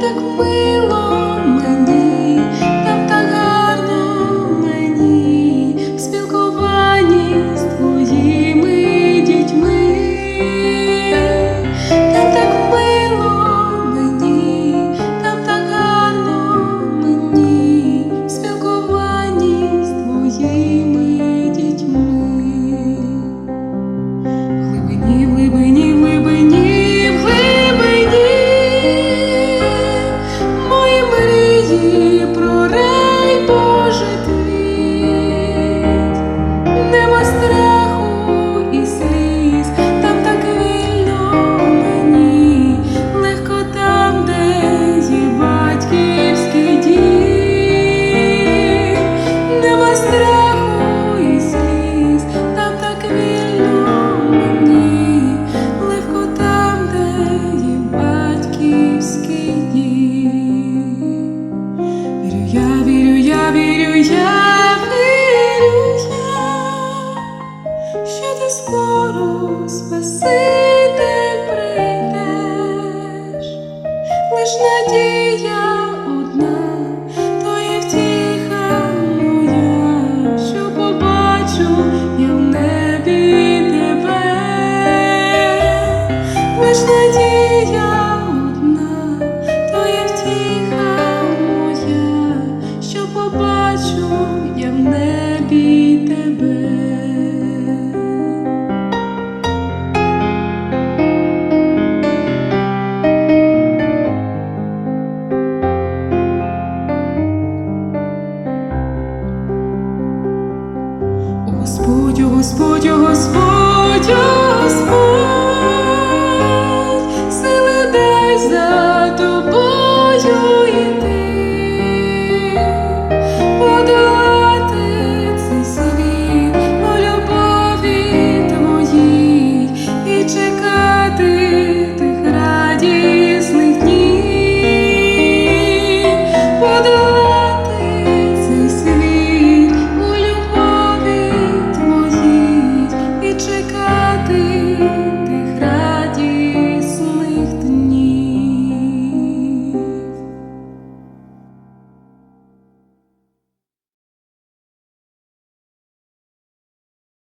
так мило. спаситель прийдеш, лиш надія. Господь, Господь, Господь, сили дай за тобою.